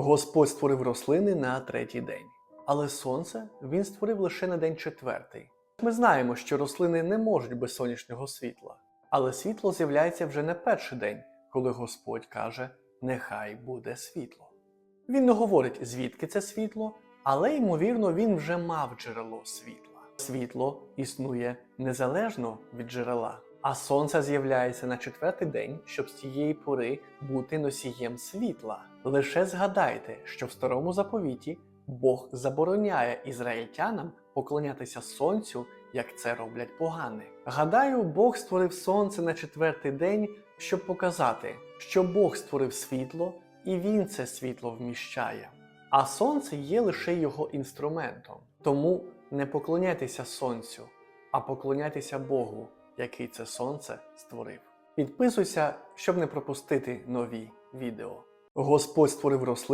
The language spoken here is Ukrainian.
Господь створив рослини на третій день, але сонце він створив лише на день четвертий. Ми знаємо, що рослини не можуть без сонячного світла, але світло з'являється вже не перший день, коли Господь каже: Нехай буде світло. Він не говорить, звідки це світло, але ймовірно, він вже мав джерело світла. Світло існує незалежно від джерела, а сонце з'являється на четвертий день, щоб з цієї пори бути носієм світла. Лише згадайте, що в старому заповіті Бог забороняє ізраїльтянам поклонятися сонцю, як це роблять погани. Гадаю, Бог створив сонце на четвертий день, щоб показати, що Бог створив світло, і він це світло вміщає. А сонце є лише його інструментом. Тому не поклоняйтеся сонцю, а поклоняйтеся Богу, який це сонце створив. Підписуйся, щоб не пропустити нові відео. Господь створив рослини.